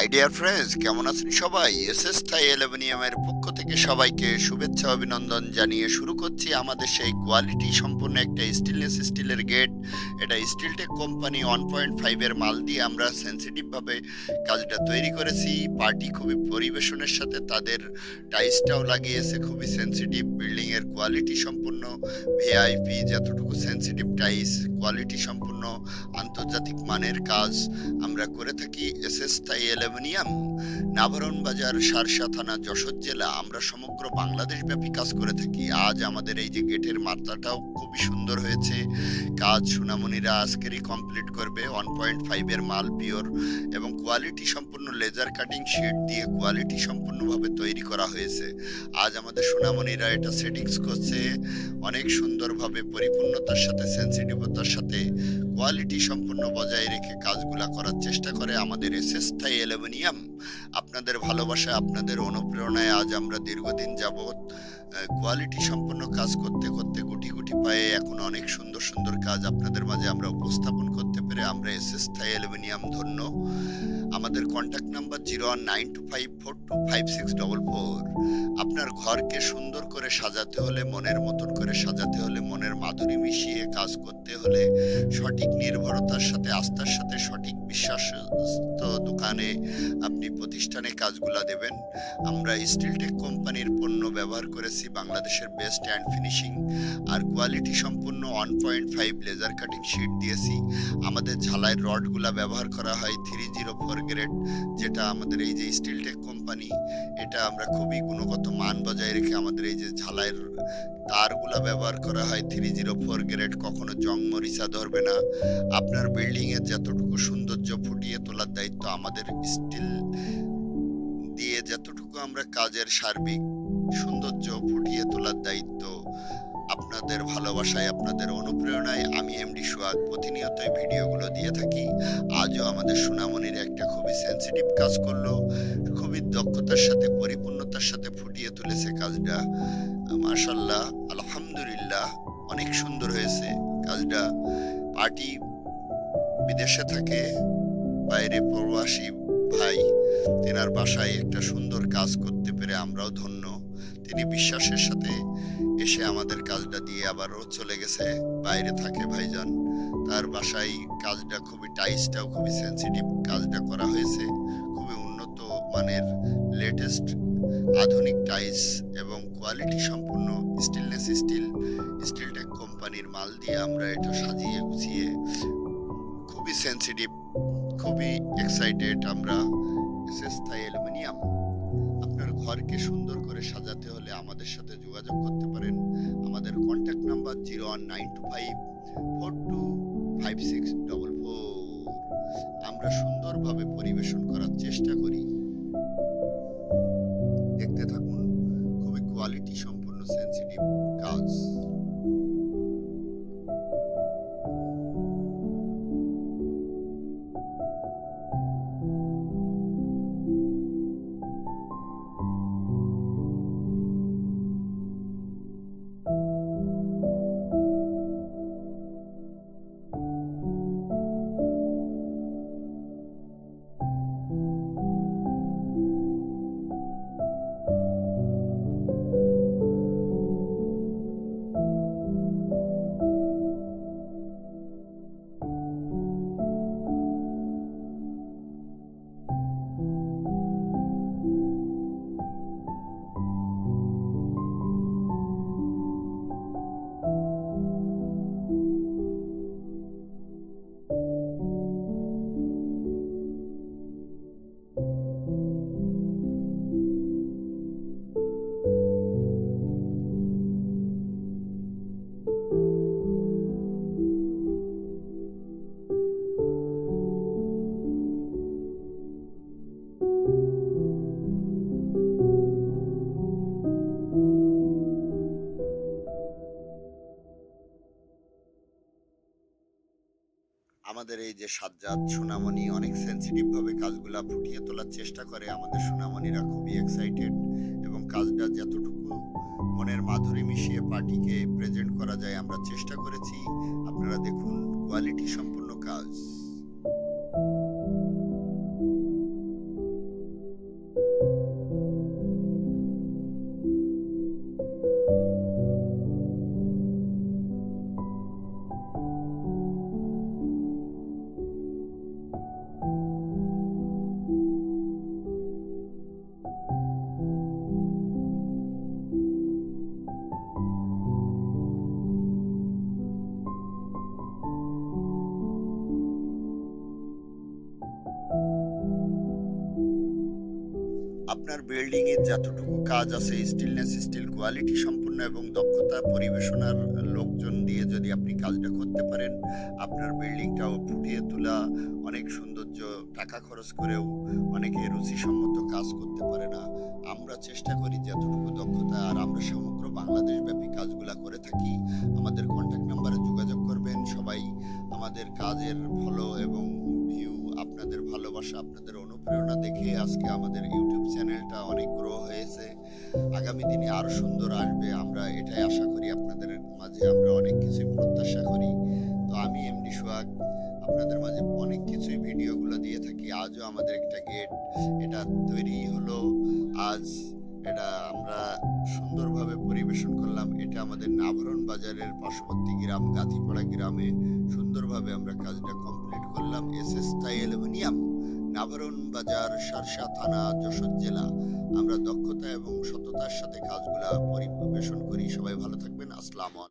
High dear friends কেমন আছেন সবাই? এস এস থাই অ্যালুমিনিয়ামের পক্ষ থেকে সবাইকে শুভেচ্ছা, অভিনন্দন জানিয়ে শুরু করছি আমাদের সেই কোয়ালিটি সম্পন্ন একটা স্টেনলেস স্টিলের গেট এটা স্টিলটেক কোম্পানি ওয়ান পয়েন্ট ফাইভের মাল দিয়ে আমরা সেন্সিটিভভাবে কাজটা তৈরি করেছি। পার্টি খুবই পরিবেশনের সাথে তাদের টাইসটাও লাগিয়েছে, খুবই সেন্সিটিভ বিল্ডিংয়ের কোয়ালিটি সম্পূর্ণ ভিআইপি যতটুকু সেন্সিটিভ টাইস কোয়ালিটি সম্পূর্ণ, আন্তর্জাতিক মানের কাজ আমরা করে থাকি। S S Thai aluminium Navaran Bazar, Sharsha থানা, যশোর জেলা, আমরা সমগ্র বাংলাদেশ ব্যাপী কাজ করে থাকি। আজ আমাদের এই যে গেটের মাত্রাটাও খুবই সুন্দর হয়েছে। কাজ সুনামনিরা আজকেরই কমপ্লিট করবে। ওয়ান পয়েন্ট ফাইভের মাল পিওর এবং কোয়ালিটি সম্পূর্ণ লেজার কাটিং শেড দিয়ে কোয়ালিটি সম্পূর্ণভাবে তৈরি করা হয়েছে। আজ আমাদের সুনামনিরা এটা সেটিংস করছে। অনেক সুন্দরভাবে পরিপূর্ণতার সাথে সেন্সিটিভতার সাথে কোয়ালিটি সম্পূর্ণ বজায় রেখে কাজগুলো করার চেষ্টা করে আমাদের এস এস থাই অ্যালুমিনিয়াম। আপনাদের ভালোবাসা আপনাদের অনুপ্রেরণায় আজ আমরা দীর্ঘদিন যাবৎ কোয়ালিটি সম্পন্ন কাজ করতে করতে গুটি গুটি পায়ে এখন অনেক সুন্দর সুন্দর কাজ আপনাদের মাঝে আমরা উপস্থাপন করতে পেরে আমরা এস এস থাই অ্যালুমিনিয়াম ধন্য। আমাদের contact number zero one nine two five four two five six double four আপনার ঘরকে সুন্দর করে সাজাতে হলে, মনের মতন করে সাজাতে হলে, মনের মাধুরী মিশিয়ে কাজ করতে হলে, সঠিক নির্ভরতার সাথে, আস্থার সাথে, সঠিক বিশ্বাস দোকানে প্রতিষ্ঠানে কাজগুলা দেবেন। আমরা স্টিলটেক কোম্পানির পণ্য ব্যবহার করেছি, বাংলাদেশের বেস্ট অ্যান্ড ফিনিশিং। আর কোয়ালিটি সম্পূর্ণ one point five laser cutting sheet দিয়েছি। আমাদের ঝালাইয়ের রডগুলা ব্যবহার করা হয় থ্রি জিরো ফোর গ্রেড, যেটা আমাদের এই যে স্টিলটেক কোম্পানি, এটা আমরা খুবই গুণগত মান বজায় রেখে আমাদের এই যে ঝালাইয়ের তারগুলা ব্যবহার করা হয় থ্রি জিরো ফোর গ্রেড, কখনো জং মরিচা ধরবে না। আপনার বিল্ডিংয়ের যতটুকু সৌন্দর্য ফুটিয়ে তোলার দায়িত্ব আমাদের স্টিল আমরা কাজের সার্বিক সৌন্দর্য ফুটিয়ে তোলার দায়িত্ব আপনাদের ভালোবাসায়, আপনাদের অনুপ্রেরণায় আমি এমডি সোহাগ প্রতিনিয়ত ভিডিওগুলো দিয়ে থাকি। আজও আমাদের সোনামণির একটা খুবই সেন্সিটিভ কাজ করল, খুবই দক্ষতার সাথে, পরিপূর্ণতার সাথে ফুটিয়ে তুলেছে কাজটা। মাশাল্লাহ আলহামদুলিল্লাহ, অনেক সুন্দর হয়েছে কাজটা। পার্টি বিদেশে থাকে, বাইরে প্রবাসী ভাই, তেনার বাসায় একটা সুন্দর কাজ করতে পেরে আমরাও ধন্য। তিনি বিশ্বাসের সাথে এসে আমাদের কাজটা দিয়ে আবারও চলে গেছে, বাইরে থাকে ভাইজান। তার বাসায় কাজটা খুবই টাইসটাও খুবই সেন্সিটিভ কাজটা করা হয়েছে। খুবই উন্নত মানের লেটেস্ট আধুনিক টাইস এবং কোয়ালিটি সম্পূর্ণ স্টিলনেস স্টিল স্টিলটেক কোম্পানির মাল দিয়ে আমরা এটা সাজিয়ে গুছিয়ে খুবই সেন্সিটিভ খুবই এক্সাইটেড আমরা থাই অ্যালুমিনিয়াম আপনার ঘরকে সুন্দর করে সাজাতে হলে আমাদের সাথে যোগাযোগ করতে পারেন। আমাদের contact number zero one nine two five four two five six double four আমরা সুন্দরভাবে পরিবেশন করার চেষ্টা করি। দেখতে থাকুন। আমাদের এই যে সাজ্জাদ, সোনামণি অনেক সেন্সিটিভ ভাবে কাজগুলা ফুটিয়ে তোলার চেষ্টা করে। আমাদের সোনামণিরা খুবই এক্সাইটেড এবং কাজটা যতটুকু মনের মাধুরী মিশিয়ে পার্টিকে প্রেজেন্ট করা যায় আমরা চেষ্টা করেছি। আপনারা দেখুন কোয়ালিটি সম্পূর্ণ কাজ। আপনার বিল্ডিং এর যতটুকু কাজ আছে স্টিলনেস স্টিল কোয়ালিটি সম্পূর্ণ এবং দক্ষতা পরিবেশনার লোকজন দিয়ে যদি আপনি কাজটা করতে পারেন, আপনার বিল্ডিংটাও ফুটিয়ে তোলা, অনেক সৌন্দর্য টাকা খরচ করেও অনেকে রুচিসম্মত কাজ করতে পারে না। আমরা চেষ্টা করি যতটুকু দক্ষতা, আর আমরা সমগ্র বাংলাদেশ ব্যাপী কাজগুলা করে থাকি। আমাদের কন্ট্যাক্ট নাম্বারে যোগাযোগ করবেন সবাই। আমাদের কাজের ফলো এবং ভিউ আপনাদের ভালোবাসা, আপনাদের অনুপ্রেরণা দেখে আজকে আমাদের ইউটিউব চ্যানেলটা অনেক গ্রো হয়েছে। আগামী দিনে আরও সুন্দর আসবে। আমরা এটাই আশা করি আপনাদের মাঝে আমরা অনেক কিছুই প্রত্যাশা করি। তো আমি এমডি সোহাগ, আপনাদের মাঝে অনেক কিছুই ভিডিওগুলো দিয়ে থাকি। আজও আমাদের একটা গেট এটা তৈরি হলো। আজ এটা আমরা সুন্দরভাবে পরিবেশন করলাম। এটা আমাদের নাভরণ বাজারের পার্শ্ববর্তী গ্রাম, গাথিপাড়া গ্রামে সুন্দরভাবে আমরা কাজটা কমপ্লিট করলাম। S S Thai aluminium. Navaran Bazar, Sharsha থানা, যশোর জেলা। আমরা দক্ষতা এবং সততার সাথে কাজগুলা পরিবেশন করি। সবাই ভালো থাকবেন। আসসালামু